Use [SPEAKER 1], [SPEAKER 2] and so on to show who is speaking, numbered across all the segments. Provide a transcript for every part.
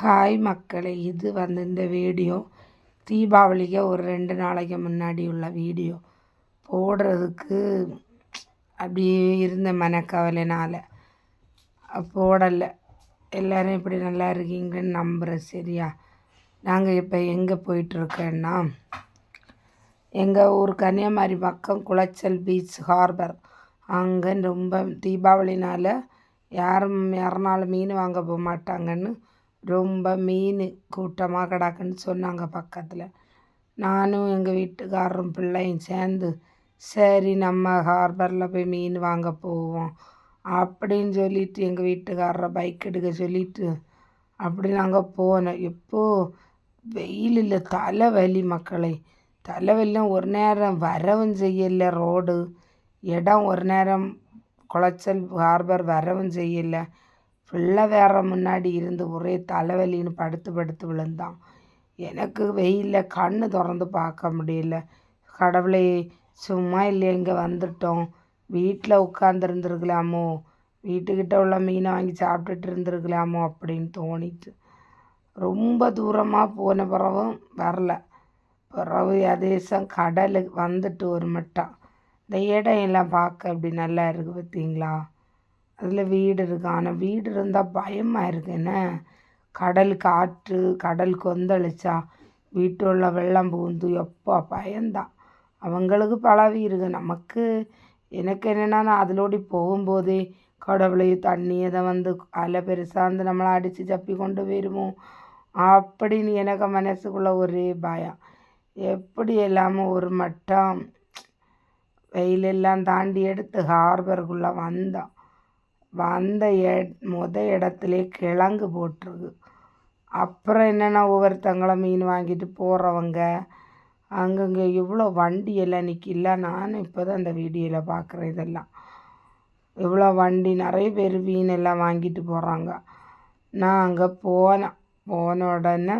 [SPEAKER 1] Hi மக்களே இது வந்து இந்த வீடியோ. தீபாவளிக்கு ஒரு ரெண்டு நாளைக்கு முன்னாடி உள்ள வீடியோ. போடுறதுக்கு அப்படி இருந்த மனக்கவலைனால். போடலை. எல்லோரும் இப்படி நல்லா இருக்கீங்கன்னு நம்புகிறேன் சரியா? நாங்கள் இப்போ எங்கே போயிட்டுருக்கோன்னா எங்கள் ஊர் கன்னியாகுமரி பக்கம் குளச்சல் பீச் ஹார்பர். அங்கே ரொம்ப தீபாவளினால் யாரும் யாருனாலும் மீன் வாங்க போக மாட்டாங்கன்னு ரொம்ப மீன் கூட்டமாக கிடக்குன்னு சொன்னாங்க பக்கத்தில். நானும் எங்கள் வீட்டுக்காரரும் பிள்ளையும் சேர்ந்து சரி நம்ம ஹார்பரில் போய் மீன் வாங்க போவோம் அப்படின்னு சொல்லிட்டு எங்கள் வீட்டுக்காரரை பைக் எடுக்க சொல்லிட்டு அப்படி நாங்கள் போனோம். இப்போது வெயில் இல்லை தலைவலி மக்களை. தலைவலியும் ஒரு நேரம் வரவும் செய்யலை ரோடு. இடம் ஒரு நேரம் குளச்சல் ஹார்பர் வரவும் செய்யலை. பிள்ளை வேற முன்னாடி இருந்து ஒரே தலைவலின்னு படுத்து படுத்து விழுந்தான். எனக்கு வெயிலில் கண் திறந்து பார்க்க முடியல. கடவுளை சும்மா இல்லை இங்கே வந்துட்டோம். வீட்டில் உட்காந்துருந்துருக்கலாமோ வீட்டுக்கிட்ட உள்ள மீனை வாங்கி சாப்பிட்டுட்டு இருந்துருக்கலாமோ அப்படின்னு தோணிட்டு ரொம்ப தூரமாக போன பிறவும் வரல. பிறகு அதேசம் கடலுக்கு வந்துட்டு ஒரு மட்டம் இந்த இடம் எல்லாம் பார்க்க அப்படி நல்லா இருக்குது பார்த்தீங்களா? அதில் வீடு இருக்குது ஆனால் வீடு இருந்தால் பயமாக இருக்குது என்ன? கடல் காற்று கடல் கொந்தளிச்சா வீட்டுள்ள வெள்ளம் பூந்து எப்போ பயந்தான் அவங்களுக்கு பழவி இருக்கு. நமக்கு எனக்கு என்னென்னா நான் அதிலோடி போகும்போதே கடவுளையும் தண்ணி அதை வந்து அலை பெருசாக வந்து நம்மளை அடித்து சப்பி கொண்டு போயிருமோ? அப்படின்னு எனக்கு மனசுக்குள்ளே ஒரே பயம். எப்படி இல்லாமல் ஒரு மட்டம் வெயிலெல்லாம் தாண்டி எடுத்து ஹார்பருக்குள்ளே வந்தோம் வந்த எ முத இடத்துலே கிழங்கு போட்டிருக்கு. அப்புறம் என்னென்னா ஒவ்வொருத்தங்களும் மீன் வாங்கிட்டு போகிறவங்க அங்கங்கே இவ்வளோ வண்டி எல்லாம் நிற்கில நானும் இப்போ தான் அந்த வீடியோவில் பார்க்குறேன் இதெல்லாம். இவ்வளோ வண்டி நிறைய பேர் மீன் எல்லாம் வாங்கிட்டு போகிறாங்க நான் அங்கே போனேன் போன உடனே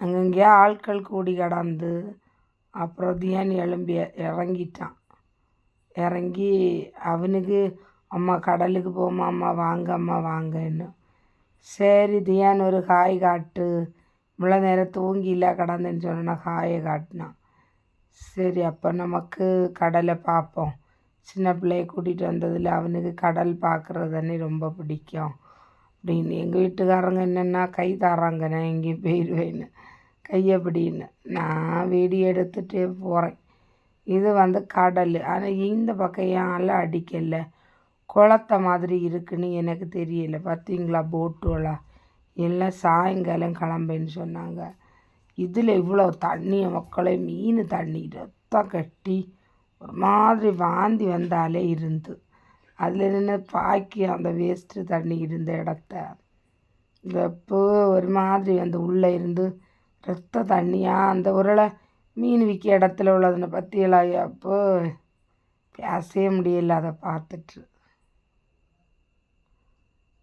[SPEAKER 1] அங்கங்கே ஆட்கள் கூடி கிடந்து அப்புறம் தியான் எழும்பி இறங்கிட்டான். இறங்கி அவனுக்கு அம்மா கடலுக்கு போமா அம்மா வாங்க அம்மா வாங்கன்னு. சரி தியான் ஒரு காய் காட்டு. இவ்வளோ நேரம் தூங்கில கடந்துன்னு சொன்னா காயை காட்டினான். சரி அப்போ நமக்கு கடலை பார்ப்போம். சின்ன பிள்ளைய கூட்டிகிட்டு வந்ததில் அவனுக்கு கடல் பார்க்குறது தானே ரொம்ப பிடிக்கும். அப்படின்னு எங்கள் வீட்டுக்காரங்க என்னென்னா கை தராங்க நான் எங்கேயும் போயிடுவேன்னு. கையை பிடின்னு நான் வீடியோ எடுத்துகிட்டே போகிறேன் இது வந்து கடல். ஆனால் இந்த பக்கம் ஏன் அலை அடிக்கலை. குளத்த மாதிரி இருக்குன்னு எனக்கு தெரியல. பார்த்தீங்களா போட்டுலாம் எல்லாம் சாயங்காலம் கிளம்புன்னு சொன்னாங்க. இதில் இவ்வளோ தண்ணியை மக்களை மீன் தண்ணி ரத்தம் கட்டி ஒரு மாதிரி வாந்தி வந்தாலே இருந்து. அதில் நின்று பாக்கி அந்த வேஸ்ட்டு தண்ணி இருந்த இடத்த. எப்போ ஒரு மாதிரி அந்த உள்ளே இருந்து ரத்த தண்ணியாக அந்த உரலை மீன் விற்க இடத்துல உள்ளதுன்னு பற்றியெல்லாம் அப்போ பேசவே முடியல அதை பார்த்துட்டு.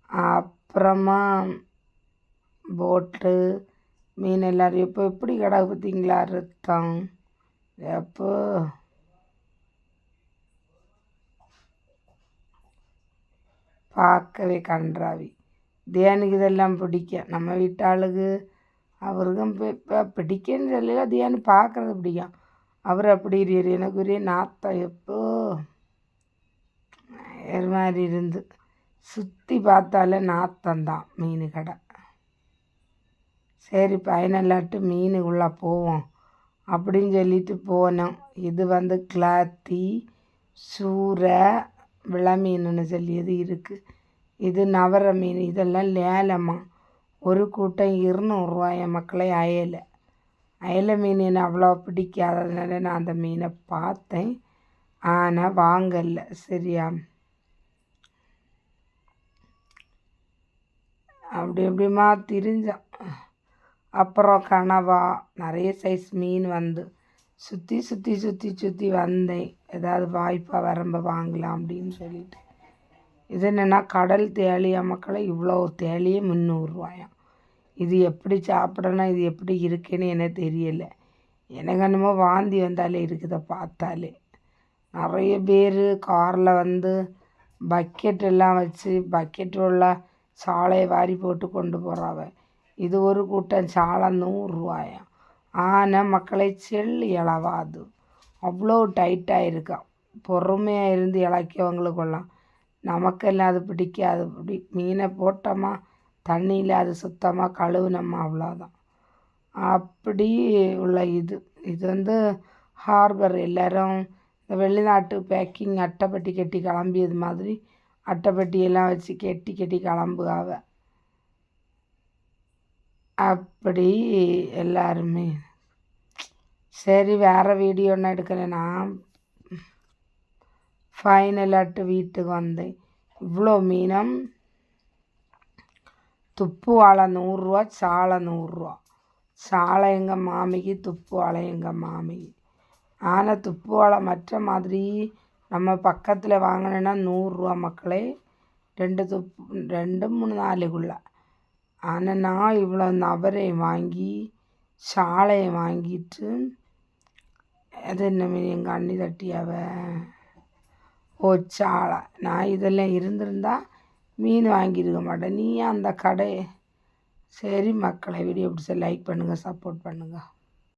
[SPEAKER 1] அப்புறமா போட்டு மீன் எல்லோரும் எப்போ எப்படி கிடக்கு பார்த்தீங்களா? ரத்தம் எப்போ? பார்க்கவே கன்றாவி. தேனுக்கு இதெல்லாம் பிடிக்கும். நம்ம வீட்டாளுக்கு அவருக்கும் இப்போ பிடிக்குன்னு சொல்லல அது ஏன்னு பார்க்குறது பிடிக்கும். அவர் அப்படி இருக்கார் எனக்கு ஒரே நாத்தம் எப்போ? வேறு மாதிரி இருந்து. சுற்றி பார்த்தாலே நாத்தம்தான் மீன் கடை. சரி பயனில்லாட்டு மீன் உள்ளே போவோம். அப்படின்னு சொல்லிட்டு போனோம். இது வந்து கிளாத்தி சூரை விள மீனுன்னு சொல்லியது இருக்குது இது நவர மீன் இதெல்லாம் லேலமாக ஒரு கூட்டம் இருநூறுவா என் மக்களே அயலை. அயலை மீன் என்ன அவ்வளோ பிடிக்காததுனால நான் அந்த மீனை பார்த்தேன். ஆனால் வாங்கலை. சரியா? அப்படி எப்படிமா திரிஞ்சோம் அப்புறம் கனவா நிறைய சைஸ் மீன் வந்து. சுற்றி சுற்றி சுற்றி சுற்றி வந்தேன். ஏதாவது வாய்ப்பாக வரம்ப வாங்கலாம் அப்படின்னு சொல்லிட்டு. இது என்னென்னா கடல் தேலியா மக்களை இவ்வளோ தேளியே முந்நூறுரூவாயாம் இது எப்படி சாப்பிடணும் இது எப்படி இருக்குன்னு எனக்கு தெரியலை. எனக்கு என்னமோ வாந்தி வந்தாலே இருக்குதை பார்த்தாலே. நிறைய பேர் காரில் வந்து பக்கெட் எல்லாம் வச்சு பக்கெட் உள்ள சாலையை வாரி போட்டு கொண்டு போகிறாவ இது ஒரு கூட்டம் சாலை நூறுரூவாயாம் ஆனால் மக்களை செல் இளவாது அவ்வளோ டைட்டாக இருக்கான் பொறுமையாக இருந்து இழக்கியவங்களுக்கெல்லாம் நமக்கெல்லாம் அது பிடிக்காது. பிடி மீனை போட்டோமா தண்ணியில் அது சுத்தமாக கழுவுனோமா அவ்வளோதான் அப்படி உள்ள இது. இது வந்து ஹார்பர் எல்லோரும் இந்த வெளிநாட்டு பேக்கிங் அட்டைப்பெட்டி கட்டி கிளம்பியது மாதிரி அட்டைப்பெட்டியெல்லாம் வச்சு கெட்டி கெட்டி கிளம்புகாவ அப்படி எல்லாருமே. சரி வேறு வீடியோ ஒன்றும் எடுக்கலை நான் ஃபைனலாட்டு வீட்டுக்கு வந்தேன் இவ்வளோ மீனம் துப்பு வாழை நூறுரூவா சாலை நூறுரூவா சாலை எங்கள் மாமிக்கு துப்பு வாழை எங்கள் மாமிக்கு ஆனால் துப்பு வாழை மற்ற மாதிரி நம்ம பக்கத்தில் வாங்கினோன்னா நூறுரூவா மக்களே ரெண்டு துப்பு ரெண்டு மூணு நாலுக்குள்ள ஆனால் நான் இவ்வளோ நபரை வாங்கி சாலையை வாங்கிட்டு அது என்ன மீன் எங்கள் அண்ணி தட்டியாவை ஓ சாலை நான் இதெல்லாம் இருந்திருந்தா மீன் வாங்கியிருக்க மாட்டேன். நீ அந்த கடை சரி மக்களை வீடியோ பிடிச்ச லைக் பண்ணுங்கள் சப்போர்ட் பண்ணுங்கள்